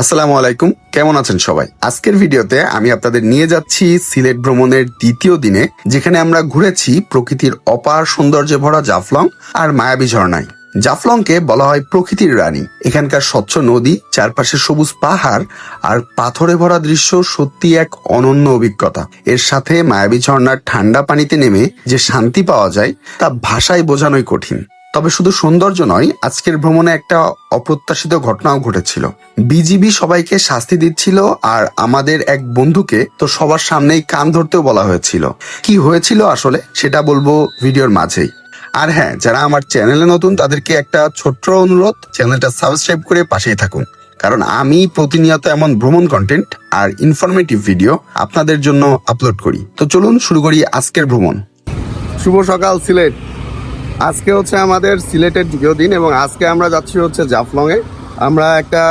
আসসালামু আলাইকুম। কেমন আছেন সবাই? আজকের ভিডিওতে আমি আপনাদের নিয়ে যাচ্ছি সিলেট ভ্রমণের দ্বিতীয় দিনে, যেখানে আমরা ঘুরেছি প্রকৃতির অপার সৌন্দর্যে ভরা জাফলং আর মায়াবী ঝর্ণায়। জাফলংকে বলা হয় প্রকৃতির রানী। এখানকার স্বচ্ছ নদী, চারপাশে সবুজ পাহাড় আর পাথরে ভরা দৃশ্য সত্যি এক অনন্য অভিজ্ঞতা। এর সাথে মায়াবী ঝর্ণার ঠান্ডা পানিতে নেমে যে শান্তি পাওয়া যায়, তা ভাষায় বোঝানোই কঠিন। তবে শুধু সৌন্দর্য নয়, আজকের ভ্রমণে একটা অপ্রত্যাশিত ঘটনাও ঘটেছিল। বিজিবি সবাইকে শাস্তি দিচ্ছিল আর আমাদের এক বন্ধুকে তো সবার সামনেই কান ধরতেও বলা হয়েছিল। কি হয়েছিল আসলে সেটা বলব ভিডিওর মাঝেই। আর হ্যাঁ যারা আমার চ্যানেলে নতুন তাদেরকে একটা ছোট্ট অনুরোধ, চ্যানেলটা সাবস্ক্রাইব করে পাশেই থাকুন। কারণ আমি প্রতিনিয়ত এমন ভ্রমণ কন্টেন্ট আর ইনফরমেটিভ ভিডিও আপনাদের জন্য আপলোড করি। তো চলুন শুরু করি আজকের ভ্রমণ। শুভ সকাল, সিলেট। আজকে হচ্ছে আমাদের সিলেটের দ্বিতীয় দিন এবং আজকে আমরা যাচ্ছি হচ্ছে জাফলংয়ে। আমরা একটা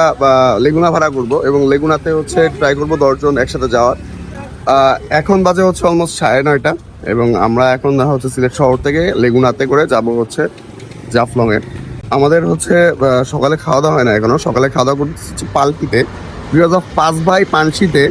লেগুনা ভাড়া করব এবং লেগুনাতে হচ্ছে ট্রাই করব দশজন একসাথে যাওয়ার। এখন বাজে হচ্ছে অলমোস্ট সাড়ে নয়টা এবং আমরা এখন হচ্ছে সিলেট শহর থেকে লেগুনাতে করে যাব হচ্ছে জাফলংয়ে। আমাদের হচ্ছে সকালে খাওয়া দাওয়া হয় না এখনও। সকালে খাওয়া দাওয়া করতে পালকিতে। বিকজ অফ পাঁচ ভাই পানশিতে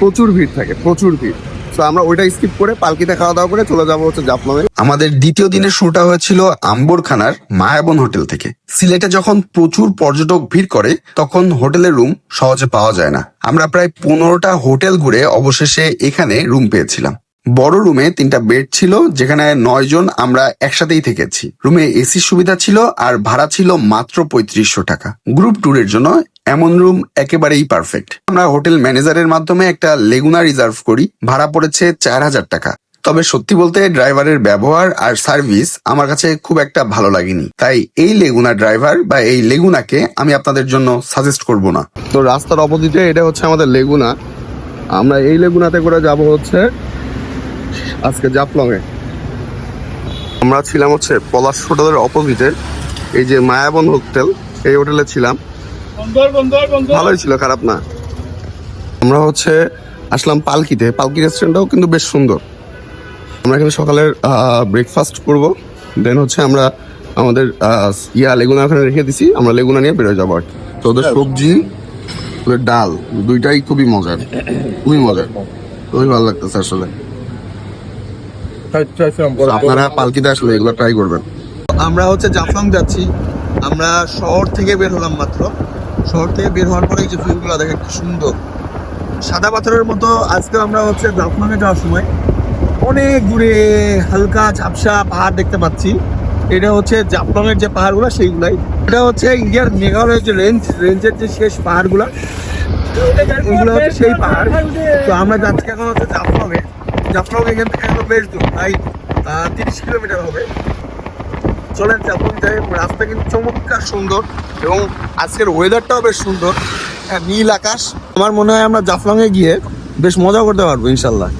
প্রচুর ভিড় থাকে, প্রচুর ভিড়। তো আমরা ওইটা স্কিপ করে পালকিতে খাওয়া দাওয়া করে চলে যাব হচ্ছে জাফলংয়ে। আমাদের দ্বিতীয় দিনের শুরুটা হয়েছিল আম্বরখানার মায়াবন হোটেল থেকে। সিলেটে যখন প্রচুর পর্যটক ভিড় করে, তখন হোটেলের রুম সহজে পাওয়া যায় না। আমরা প্রায় পনেরোটা হোটেল ঘুরে অবশেষে এখানে রুম পেয়েছিলাম। বড় রুমে তিনটা বেড ছিল, যেখানে নয় জন আমরা একসাথেই থেকেছি। রুমে এসি সুবিধা ছিল আর ভাড়া ছিল মাত্র পঁয়ত্রিশশো টাকা। গ্রুপ ট্যুরের জন্য এমন রুম একেবারেই পারফেক্ট। আমরা হোটেল ম্যানেজারের মাধ্যমে একটা লেগুনা রিজার্ভ করি, ভাড়া পড়েছে চার হাজার টাকা। তবে সত্যি বলতে ড্রাইভারের ব্যবহার আর সার্ভিস আমার কাছে খুব একটা ভালো লাগেনি। তাই এই লেগুনা ড্রাইভার বা এই লেগুনাকে আমি আপনাদের জন্য সাজেস্ট করব না। তো রাস্তার অপোজিটে এটা হচ্ছে আমাদের লেগুনা। আমরা এই লেগুনাতে করে যাব হচ্ছে আজকে জাফলং এ আমরা ছিলাম হচ্ছে পলাশ হোটেলের অপোজিটে, এই যে মায়াবন হোটেল, এই হোটেলে ছিলাম। ভালোই ছিল খারাপ না। আমরা হচ্ছে আসলাম পালকিতে। পালকি রেস্টুরেন্টটাও কিন্তু বেশ সুন্দর। আমরা এখানে সকালের ব্রেকফাস্ট করব। দেন হচ্ছে আমরা আমাদের ইয়া লেগুনা ওখানে রেখে দিছি। আমরা লেগুনা নিয়ে বেরোয় যাব আর। তো ওদের সবজি ওদের ডাল দুইটাই খুবই মজার। খুবই মজার। খুবই ভালো লাগতেছে আসলে। আপনারা পালকিতে আসলে এগুলো ট্রাই করবেন। আমরা হচ্ছে জাফলং যাচ্ছি। আমরা শহর থেকে বের হলাম মাত্র। শহর থেকে বের হওয়ার পরে এই যে ভিউগুলো দেখেন কি সুন্দর। সাদা পাথরের মতো আজকে আমরা হচ্ছে জাফলংয়ে যাওয়ার সময় অনেক দূরে হালকা ঝাপসা পাহাড় দেখতে পাচ্ছি। এটা হচ্ছে জাফলংয়ের যে পাহাড়গুলো সেইগুলাই। এটা হচ্ছে ইন্ডিয়ার মেঘালয়ের যে রেঞ্জ, রেঞ্জের যে শেষ পাহাড়গুলো, এগুলো হচ্ছে সেই পাহাড়। তো আমরা যাচ্ছি এখন হচ্ছে জাফলংয়ে। জাফলং এখান থেকে বেশ দূর, প্রায় তিরিশ কিলোমিটার হবে। চলেন যাই রাস্তা কিন্তু চমৎকার সুন্দর এবং আজকের ওয়েদারটাও বেশ সুন্দর। হ্যাঁ, নীল আকাশ। আমার মনে হয় আমরা জাফলংয়ে গিয়ে বেশ মজা করতে পারব ইনশাল্লাহ।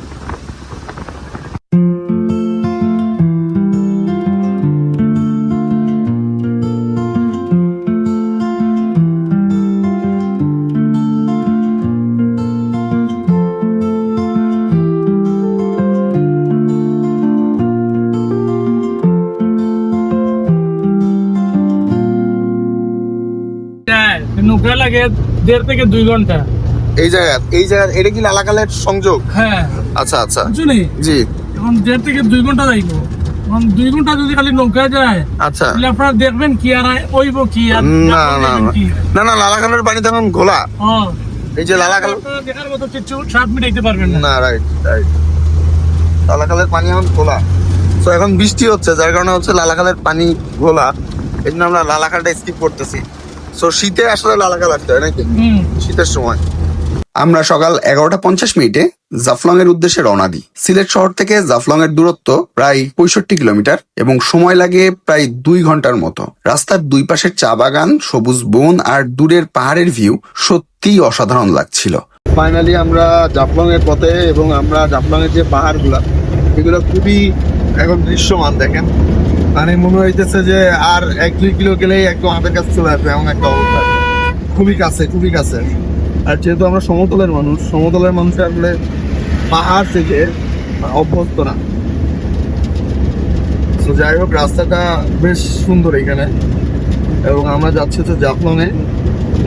লাগে দেড় থেকে দুই ঘণ্টা। এই জায়গা এই জায়গা এটা কি লালাকালের সংযোগ? হ্যাঁ। আচ্ছা আচ্ছা। বুঝলি জি। এখন দেড় থেকে দুই ঘণ্টা যাইব এখন দুই ঘণ্টা যদি খালি নৌকা যায় আচ্ছা। তাহলে আপনারা দেখবেন কি আর ওইব কি আর না না না। না। লালাকালের পানি তখন ঘোলা। এই যে লালাকাল দেখার মতো কিছু সাত মিনিট দিতে পারবেন না। না রাইট রাইট লালাকালের পানি এখন ঘোলা। তো এখন বৃষ্টি হচ্ছে যার কারণে হচ্ছে লালাকালের পানি ঘোলা। এই জন্য আমরা লালাকালটা স্কিপ করতেছি। সো শীতে আসলে লালাকাল আসতে হয় নাকি? শীতের সময়। আমরা সকাল এগারোটা পঞ্চাশ মিনিটে জাফলং এর উদ্দেশ্যে রওনা দিই। সিলেট শহর থেকে জাফলং এর দূরত্ব প্রায় পঁয়ষট্টি কিলোমিটার এবং সময় লাগে প্রায় দুই ঘণ্টার মতো। রাস্তার দুই পাশের চা বাগান সবুজ বন আর দূরের পাহাড়ের ভিউ সত্যিই অসাধারণ লাগছিল। ফাইনালি আমরা জাফলং এর পথে এবং আমরা জাফলং এর যে পাহাড়গুলা এগুলো খুবই এখন দৃশ্যমান দেখেন। মানে মনে হইতেছে যে আর এক, দুই কিলো গেলেই একদম আমাদের কাছে চলে আসবে, এমন একটা অবস্থা। খুবই কাছে খুবই কাছে। আর যেহেতু আমরা সমতলের মানুষ সমতলের মানুষ আসলে পাহাড় থেকে অভ্যস্ত না। তো যাই হোক, রাস্তাটা বেশ সুন্দর এখানে। এবং আমরা যাচ্ছি তো জাফলংয়ে।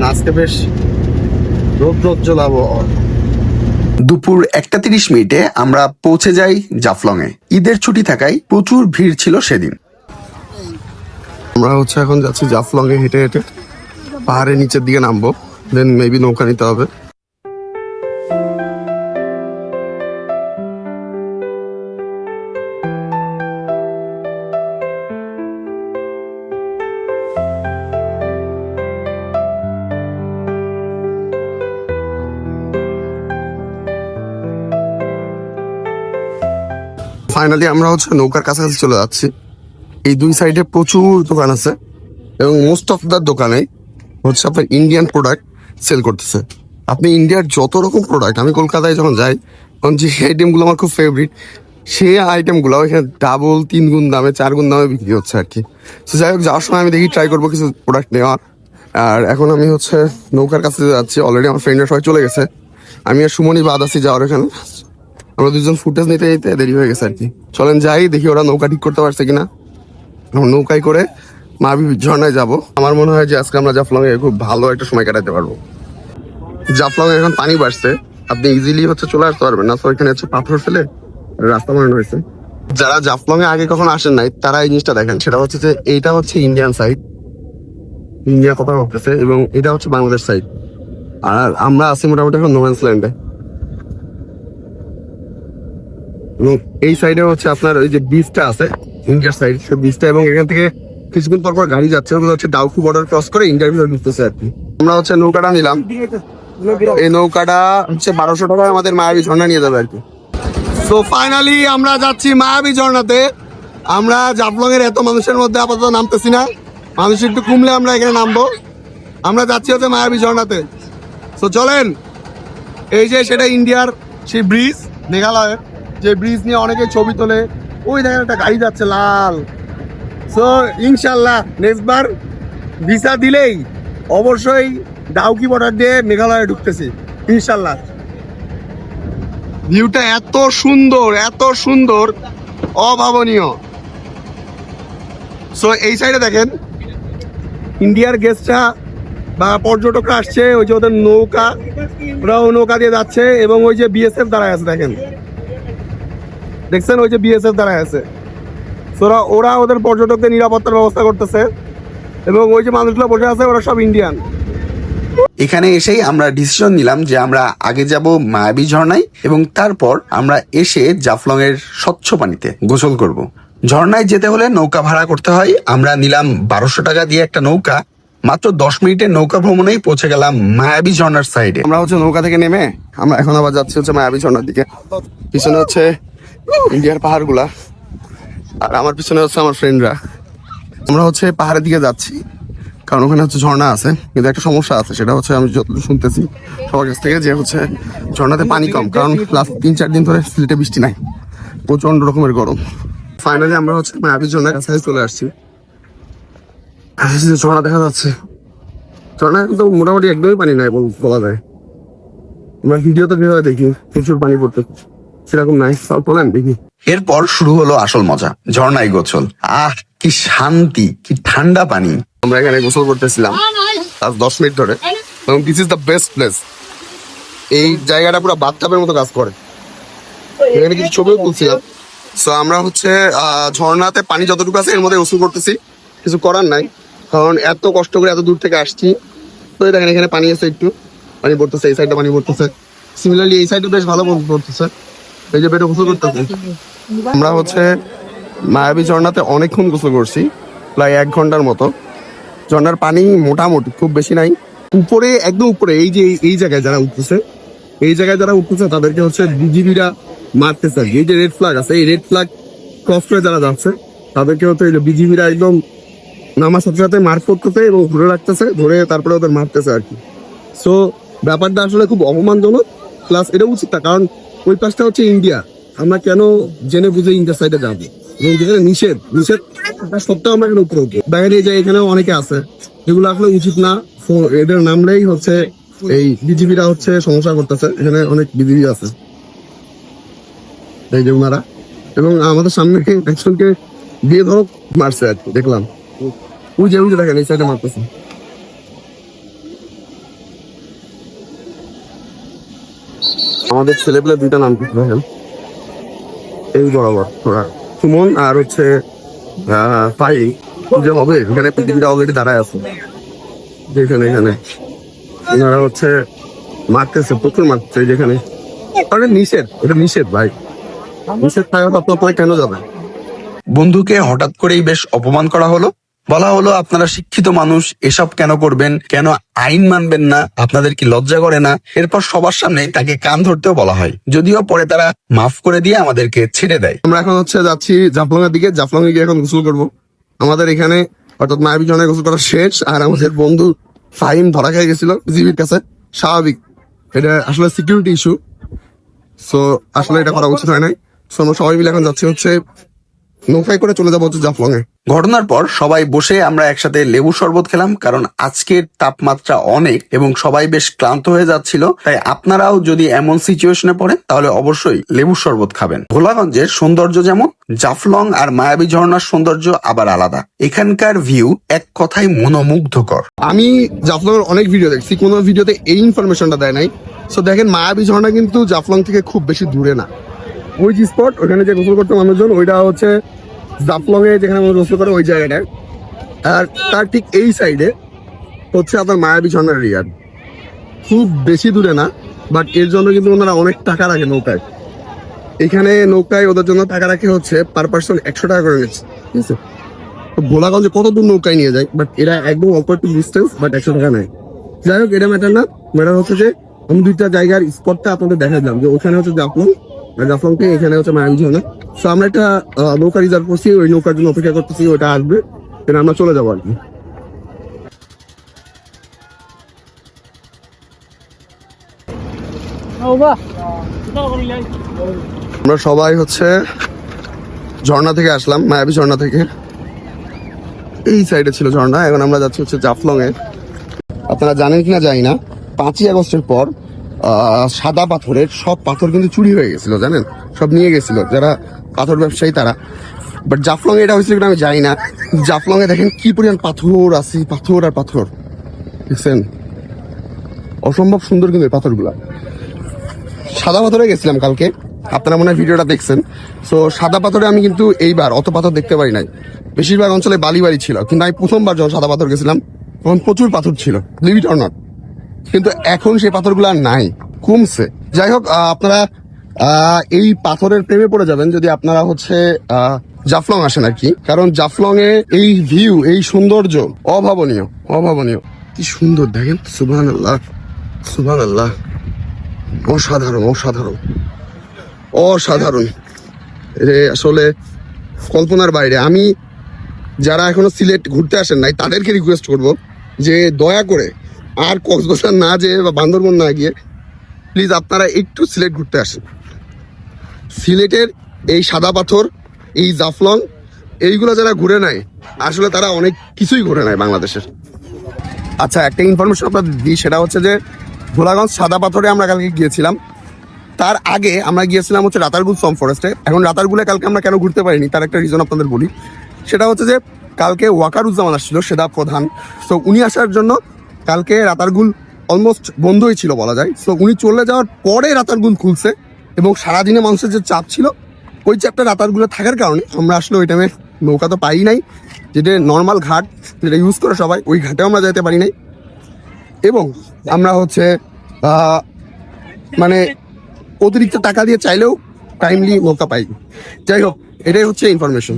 আজকে বেশ রৌদ্রোজ্জ্বল আবহাওয়া দুপুর একটা তিরিশ মিনিটে আমরা পৌঁছে যাই জাফলং এ ঈদের ছুটি থাকায় প্রচুর ভিড় ছিল সেদিন। আমরা হচ্ছে এখন যাচ্ছি জাফলং এ হেঁটে হেঁটে। পাহাড়ের নিচের দিকে নামবো। দেন মেবি নৌকা নিতে হবে। ফাইনালি আমরা হচ্ছে নৌকার কাছাকাছি চলে যাচ্ছি। এই দুই সাইডে প্রচুর দোকান আছে এবং মোস্ট অফ দ্য দোকানে হচ্ছে আপনার ইন্ডিয়ান প্রোডাক্ট সেল করতেছে। আপনি ইন্ডিয়ার যত রকম প্রোডাক্ট আমি কলকাতায় যখন যাই, তখন যে আইটেমগুলো আমার খুব ফেভারিট সেই আইটেমগুলো এখানে ডাবল তিন গুণ দামে, চার গুণ দামে বিক্রি হচ্ছে আর কি। তো যাই হোক, যাওয়ার সময় আমি দেখি ট্রাই করব কিছু প্রোডাক্ট নেওয়ার। আর এখন আমি হচ্ছে নৌকার কাছে যাচ্ছি অলরেডি আমার ফ্রেন্ডরা সবাই চলে গেছে। আমি আর সুমনি বাদ আছি যাওয়ার এখানে। আমরা দুজন ফুটেজ নিতে নিতে দেরি হয়ে গেছে আর কি। চলেন যাই, দেখি ওরা নৌকা ঠিক করতে পারছে কিনা। নৌকায় করে মাবি ঝর্ণায় যাব। আমার মনে হয় যে আজকে আমরা জাফলং এ খুব ভালো একটা সময় কাটাতে পারব। জাফলং এখন পানি বাড়ছে। আপনি ইজিলি হচ্ছে চলে আসতে পারবেন না, তো এখানে হচ্ছে পাথর ফেলে রাস্তা বানানো হয়েছে। যারা জাফলং এ আগে কখন আসেন নাই, তারা এই জিনিসটা দেখেন। সেটা হচ্ছে যে এইটা হচ্ছে ইন্ডিয়ান সাইড ইন্ডিয়া কথা বলতেছে এবং এটা হচ্ছে বাংলাদেশ সাইড আর আমরা আছি মোটামুটি এখন নোম্যান্স ল্যান্ডে এবং এই সাইডে হচ্ছে আপনার ওই যে বিচটা আছে। ইন্ডিয়ার সাইড সেই বিচটা এবং এখান থেকে কিছুক্ষণ পর পর গাড়ি যাচ্ছে ওগুলো হচ্ছে ডাউকু বর্ডার ক্রস করে ইন্ডিয়ার ঢুকতেছে আর কি। আমরা হচ্ছে নৌকাটা নিলাম। এই নৌকাটা হচ্ছে বারোশো টাকায় আমাদের মায়াবী ঝর্ণা নিয়ে যাবে আর কি। তো ফাইনালি আমরা যাচ্ছি মায়াবী ঝর্ণাতে। আমরা জাফলং এর এত মানুষের মধ্যে আপাতত নামতেছি না। মানুষ একটু কমলে আমরা এখানে নামবো। আমরা যাচ্ছি হচ্ছে মায়াবী ঝর্ণাতে। তো চলেন। এই যে সেটা ইন্ডিয়ার সেই ব্রিজ মেঘালয়ের। যে ব্রিজ নিয়ে অনেকে ছবি তোলে ওই দেখেন একটা গাড়ি যাচ্ছে লাল। সো ইনশাল্লাহ নেক্সট বার ভিসা দিলেই অবশ্যই ডাউকি বর্ডার দিয়ে মেঘালয়ে ঢুকতেছি ইনশাল্লাহ ভিউটা এত সুন্দর এত সুন্দর, অভাবনীয়। সো এই সাইডে দেখেন ইন্ডিয়ার গেস্টরা বা পর্যটকরা আসছে, ওই যে ওদের নৌকা ওরা নৌকা দিয়ে যাচ্ছে এবং ওই যে বিএসএফ দাঁড়ায় আছে, দেখেন। দেখছেন ওই যে বিএসএফ দাঁড়ায় আছে। ওরা ওরা ওদের পর্যটকদের নিরাপত্তার ব্যবস্থা করতেছে এবং ওই যে মানুষগুলো বসে আছে ওরা সব ইন্ডিয়ান এখানে এসেই আমরা ডিসিশন নিলাম যে আমরা আগে যাব মায়াবী ঝর্ণায় এবং তারপর আমরা এসে জাফলং এর স্বচ্ছ পানিতে গোসল করব। ঝর্ণায় যেতে হলে নৌকা ভাড়া করতে হয়। আমরা নিলাম বারোশো টাকা দিয়ে একটা নৌকা। মাত্র দশ মিনিটের নৌকা ভ্রমণেই পৌঁছে গেলাম মায়াবী ঝর্ণার সাইডে আমরা হচ্ছে নৌকা থেকে নেমে আমরা এখন আবার যাচ্ছি হচ্ছে মায়াবী ঝর্ণার দিকে। পিছনে হচ্ছে ইন্ডিয়ার পাহাড়গুলা। আর আমার পিছনে হচ্ছে আমার ফ্রেন্ডরা আমরা হচ্ছে পাহাড়ের দিকে যাচ্ছি, কারণ ওখানে হচ্ছে ঝর্ণা আছে। কিন্তু একটা সমস্যা আছে, সেটা হচ্ছে আমি যতদূর শুনতেছি, সবার কাছ থেকে যে হচ্ছে ঝর্ণাতে পানি কম, কারণ লাস্ট তিন চার দিন ধরে সিলেটে বৃষ্টি নাই। প্রচণ্ড রকমের গরম। ফাইনালি আমরা হচ্ছে মায়াবী ঝর্ণার কাছে চলে আসছি। ঝর্ণা দেখা যাচ্ছে। ঝর্ণা তো মোটামুটি একদমই পানি নাই বলা যায়। আমরা ভিডিওতে যেভাবে দেখি, প্রচুর পানি পড়তে সেরকম নাই সব বলেন দেখি। এরপর শুরু হলো আসল মজা ঝর্ণায় গোসল। আহ কি শান্তি কি ঠান্ডা পানি। আমরা এখানে গোসল করতেছিলাম আজ দশ মিনিট ধরে। এবং this is the best place এই জায়গাটা পুরো বাথটাবের মতো কাজ করে। এখানে কিছু ছবিও তুলছিলাম। সো আমরা হচ্ছে আহ, ঝর্ণাতে পানি যতটুকু আছে এর মধ্যে গোসল করতেছি। কিছু করার নাই। কারণ এত কষ্ট করে এত দূর থেকে আসছি। তো এই দেখেন এখানে পানি আছে একটু। পানি পড়তেছে এই সাইডটা পানি পড়তেছে। সিমিলারলি এই সাইডে বেশ ভালো পড়তেছে। এই যে বেটে গোসল করতেছে। আমরা হচ্ছে মায়াবী ঝর্ণাতে অনেকক্ষণ গোসল করছি, প্রায় এক ঘণ্টার মতো। ঝর্ণার পানি মোটামুটি খুব বেশি নাই। উপরে, একদম উপরে, এই যে এই জায়গায় যারা উঠতেছে, এই জায়গায় যারা উঠতেছে, তাদেরকে হচ্ছে বিজিবিরা মারতেছে আর। এই যে রেড ফ্ল্যাগ আছে, এই রেড ফ্ল্যাগ ক্রস করে যারা যাচ্ছে, তাদেরকে হচ্ছে বিজিবিরা একদম নামার সাথে সাথে মার করতেছে এবং ধরে রাখতেছে, ধরে তারপরে ওদের মারতেছে আর কি। সো ব্যাপারটা আসলে খুব অপমানজনক প্লাস এটা উচিত না, কারণ ওই পাশটা হচ্ছে ইন্ডিয়া। আমরা কেন জেনে বুঝে ইন্ডিয়া সাইডে যাব? এবং যেখানে নিষেধ নিষেধ সত্ত্বেও আমরা এখানে উপরে উঠি বাইরে যে এখানেও অনেকে আছে এগুলো আসলে উচিত না। এদের নামলেই হচ্ছে এই বিজিবিরা হচ্ছে সমস্যা করতেছে। এখানে অনেক বিজিবি আছে। এই যে ওনারা। এবং আমাদের সামনে একজনকে দিয়ে ধরো, মারছে আর দেখলাম। ওই যে দেখেন, এই সাইডে মারতেছে। আমাদের ছেলেপেলে দুইটা নাম কি দেখেন এই বরাবর ওরা সুমন আর হচ্ছে পাই যে হবে, এখানে পৃথিবীটা অলরেডি দাঁড়ায় আছে। যেখানে, এখানে। ওনারা হচ্ছে মারতেছে, প্রচুর মারতেছে যেখানে। আরে, নিষেধ, এটা নিষেধ ভাই। নিষেধ থাকা সত্ত্বেও আপনারা কেন যাবেন বন্ধুকে হঠাৎ করেই বেশ অপমান করা হলো। বলা হলো, আপনারা শিক্ষিত মানুষ, এসব কেন করবেন? কেন আইন মানবেন না? আপনাদের কি লজ্জা করে না? এরপর সবার সামনে তাকে কান ধরতেও বলা হয়। যদিও পরে তারা মাফ করে দিয়ে আমাদেরকে ছেড়ে দেয়। আমরা এখন হচ্ছে যাচ্ছি জাফলং এর দিকে। জাফলং এ গিয়ে এখন গোসল করব। আমাদের এখানে অর্থাৎ মায়াবী জনের গোসল করা শেষ, আর আমাদের বন্ধু ফাইন ধরা খেয়ে গেছিল জিবির কাছে। স্বাভাবিক। এটা আসলে সিকিউরিটি ইস্যু সো আসলে এটা করা উচিত হয় নাই। সো আমরা সবাই মিলে এখন যাচ্ছি হচ্ছে নৌকায় করে চলে যাব হচ্ছে জাফলং এ ঘটনার পর সবাই বসে আমরা একসাথে লেবু শরবত খেলাম কারণ আজকের তাপমাত্রা অনেক এবং সবাই বেশ ক্লান্ত হয়ে যাচ্ছিল। তাই আপনারাও যদি এমন সিচুয়েশনে পড়েন তাহলে অবশ্যই লেবু শরবত খাবেন। ভোলাগঞ্জের সৌন্দর্য যেমন জাফলং আর মায়াবী ঝর্ণার সৌন্দর্য আবার আলাদা। এখানকার ভিউ এক কথায় মনোমুগ্ধকর। আমি জাফলং এর অনেক ভিডিও দেখছি কোনো ভিডিওতে এই ইনফরমেশনটা দেয় নাই। সো দেখেন মায়াবী ঝর্ণা কিন্তু জাফলং থেকে খুব বেশি দূরে না। ওই যে স্পট ওখানে যে গোসল করতো মানুষজন, ওইটা হচ্ছে জাফলং এ যেখানে মানুষ গোসল করে, ওই জায়গাটায়। আর তার ঠিক এই সাইডে হচ্ছে আপনার মায়াবী ঝর্ণার রিয়ার খুব বেশি দূরে না বাট এর জন্য কিন্তু ওনারা অনেক টাকা রাখে নৌকায়। এখানে নৌকায় ওদের জন্য টাকা রাখে হচ্ছে পার পার্সন একশো টাকা করে নিচ্ছে, ঠিক আছে? ভোলাগঞ্জে কত দূর নৌকায় নিয়ে যায় বাট এরা একদম অল্প একটু ডিস্টেন্স বাট একশো টাকা নেয়। যাই হোক, এটা ম্যাটার না ম্যাটার হচ্ছে যে আমি দুইটা জায়গার স্পটটা আপনাদের দেখা দিলাম যে ওখানে হচ্ছে জাফলং জাফলং এখানে হচ্ছে মায়াবী ঝর্ণা তো আমরা একটা নৌকা রিজার্ভ করছি, ওই নৌকার জন্য অপেক্ষা করতেছি, ওটা আসবে। Then আমরা চলে যাব আর কি। আমরা সবাই হচ্ছে ঝর্ণা থেকে আসলাম, মায়াবী ঝর্ণা থেকে। এই সাইডে ছিল ঝর্ণা, এখন আমরা যাচ্ছি হচ্ছে জাফলং এ আপনারা জানেন কিনা জানি না। পাঁচই আগস্টের পর সাদা পাথরের, সব পাথর কিন্তু চুরি হয়ে গেছিল, জানেন? সব নিয়ে গেছিল, যারা পাথর ব্যবসায়ী তারা। বাট জাফলং এ এটা হয়েছিল আমি জানি না। জাফলং এ দেখেন কি পরিমাণ পাথর আছে পাথর আর পাথর। দেখছেন? অসম্ভব সুন্দর কিন্তু পাথরগুলা। সাদা পাথরে গেছিলাম কালকে, আপনারা মনে হয় ভিডিওটা দেখছেন। সো সাদা পাথরে আমি কিন্তু এইবার অত পাথর দেখতে পারি নাই। বেশিরভাগ অঞ্চলে বালি বাড়ি ছিল, কিন্তু আমি প্রথমবার যখন সাদা পাথর গেছিলাম, তখন প্রচুর পাথর ছিল লিভ ইট অর নট কিন্তু এখন সেই পাথরগুলো আর নাই, কমছে। যাই হোক আপনারা এই পাথরের প্রেমে পড়ে যাবেন যদি আপনারা হচ্ছে জাফলং আসেন আর কি। কারণ জাফলং এ এই ভিউ এই সৌন্দর্য অভাবনীয় অভাবনীয়। কি সুন্দর, দেখেন সুবাহ আল্লাহ সুবাহ আল্লাহ অসাধারণ অসাধারণ। অসাধারণ। এ, আসলে কল্পনার বাইরে। আমি যারা এখনও সিলেট ঘুরতে আসেন নাই, তাদেরকে রিকোয়েস্ট করব যে দয়া করে আর কক্সবাজার না যেয়ে বা বান্দরবন না গিয়ে প্লিজ আপনারা একটু সিলেট ঘুরতে আসেন। সিলেটের এই সাদা পাথর, এই জাফলং, এইগুলো যারা ঘুরে নেয়, আসলে তারা অনেক কিছুই ঘুরে নেয় বাংলাদেশের। আচ্ছা একটা ইনফরমেশন আপনাদের দিই, সেটা হচ্ছে যে ভোলাগঞ্জ সাদা পাথরে আমরা কালকে গিয়েছিলাম। তার আগে আমরা গিয়েছিলাম হচ্ছে রাতারগুল সম ফরেস্টে এখন রাতারগুলে কালকে আমরা কেন ঘুরতে পারিনি, তার একটা রিজন আপনাদের বলি। সেটা হচ্ছে যে কালকে ওয়াকারুজ্জামান আসছিল সেটা প্রধান। তো উনি আসার জন্য কালকে রাতারগুল অলমোস্ট বন্ধই ছিল বলা যায়। সো উনি চলে যাওয়ার পরে রাতারগুল খুলছে এবং সারাদিনে মানুষের যে চাপ ছিল, ওই চাপটা রাতারগুলো থাকার কারণে আমরা আসলে ওই টাইমে নৌকা তো পাই নাই। যেটা নর্মাল ঘাট, যেটা ইউজ করে সবাই, ওই ঘাটেও আমরা যেতে পারি নাই। এবং আমরা হচ্ছে মানে অতিরিক্ত টাকা দিয়ে চাইলেও টাইমলি নৌকা পাই যাই হোক, এটাই হচ্ছে ইনফরমেশন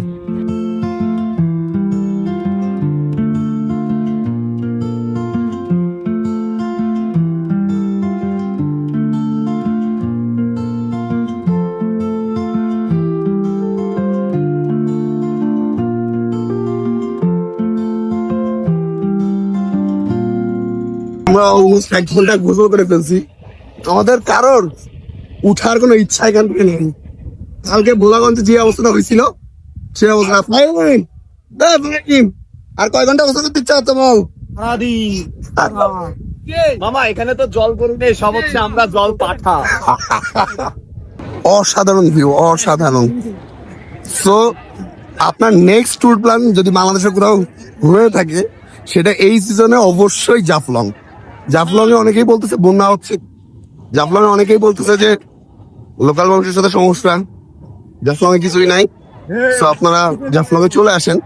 অলমোস্ট এক ঘণ্টা গোসল করে ফেলছি। আমাদের কারোর উঠার কোনো ইচ্ছা এখান থেকে নেই। কালকে ভোলাগঞ্জে যে অবস্থাটা হয়েছিল সে অবস্থা আর কয় ঘণ্টা গোসল করতে ইচ্ছা আদি মামা এখানে তো জল গরু সব হচ্ছে আমরা জল পাঠা। অসাধারণ ভিউ অসাধারণ। সো আপনার নেক্সট ট্যুর প্ল্যান যদি বাংলাদেশে কোথাও হয়ে থাকে সেটা এই সিজনে অবশ্যই জাফলং। জাফলং এ অনেকেই বলতেছে, বন্যা হচ্ছে। জাফলং অনেকেই বলতেছে যে, লোকাল মানুষের সাথে সমস্যা। জাফলং এ কিছুই নাই। তো আপনারা জাফলং এ চলে আসেন।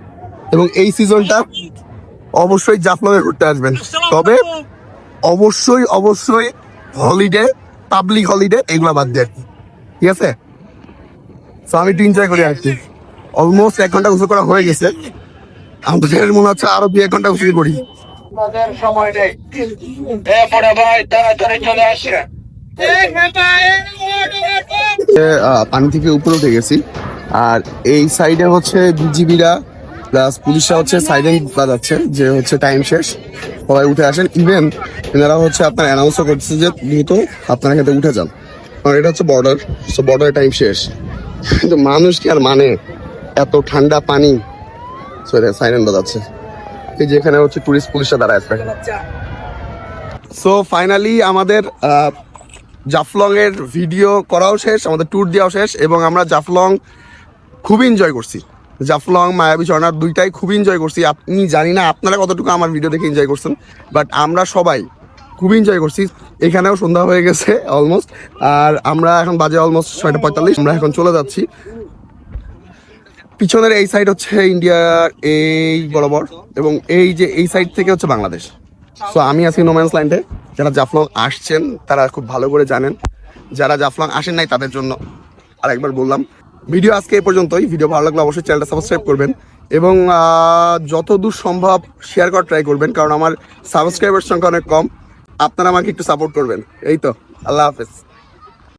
এবং এই সিজনটা অবশ্যই জাফলং এ ঘুরতে আসবেন। তবে অবশ্যই অবশ্যই হলিডে পাবলিক হলিডে এগুলো বাদ দিয়ে। ঠিক আছে? তো আমি একটু এনজয় করি আর কি। অলমোস্ট এক ঘণ্টা গোসল করা হয়ে গেছে। আমাদের মনে হচ্ছে আরও দুই এক ঘণ্টা গোসল করি। এ, আহ, পানি থেকে উপরে উঠে গেছি। আর এই সাইডে হচ্ছে বিজিবিরা প্লাস পুলিশরা হচ্ছে সাইডেন বাজাচ্ছে যে হচ্ছে টাইম শেষ। সবাই উঠে আসেন। ইভেন এনারা হচ্ছে আপনার অ্যানাউন্সও করছে যে দ্রুত আপনারা খেতে উঠে যান। কারণ এটা হচ্ছে বর্ডার সো বর্ডারের টাইম শেষ। কিন্তু মানুষ কি আর মানে? এত ঠান্ডা পানি। সরি সাইরেন বাজাচ্ছে। এই যে এখানে হচ্ছে টুরিস্ট পুলিশরা দাঁড়ায় আছে। সো ফাইনালি আমাদের জাফলং এর ভিডিও করাও শেষ, আমাদের ট্যুর দেওয়াও শেষ, এবং আমরা জাফলং খুব এনজয় করছি। জাফলং, মায়াবী ঝর্ণার দুইটাই খুব এনজয় করছি। আপনি জানি না আপনারা কতটুকু আমার ভিডিও দেখে এনজয় করছেন বাট আমরা সবাই খুব এনজয় করছি। এখানেও সন্ধ্যা হয়ে গেছে অলমোস্ট আর আমরা এখন বাজে অলমোস্ট ছয়টা পঁয়তাল্লিশ, আমরা এখন চলে যাচ্ছি। পিছনের এই সাইড হচ্ছে ইন্ডিয়ার এই বরাবর এবং এই যে এই সাইড থেকে হচ্ছে বাংলাদেশ। সো আমি আছি নোম্যান্স লাইনতে যারা জাফলং আসছেন তারা খুব ভালো করে জানেন। যারা জাফলং আসেন নাই তাদের জন্য আর একবার বললাম। ভিডিও আজকে এই পর্যন্তই। ভিডিও ভালো লাগলে অবশ্যই চ্যানেলটা সাবস্ক্রাইব করবেন এবং আহ, যতদূর সম্ভব শেয়ার করার ট্রাই করবেন কারণ আমার সাবস্ক্রাইবার সংখ্যা অনেক কম। আপনারা আমাকে একটু সাপোর্ট করবেন। এই তো আল্লাহ হাফেজ।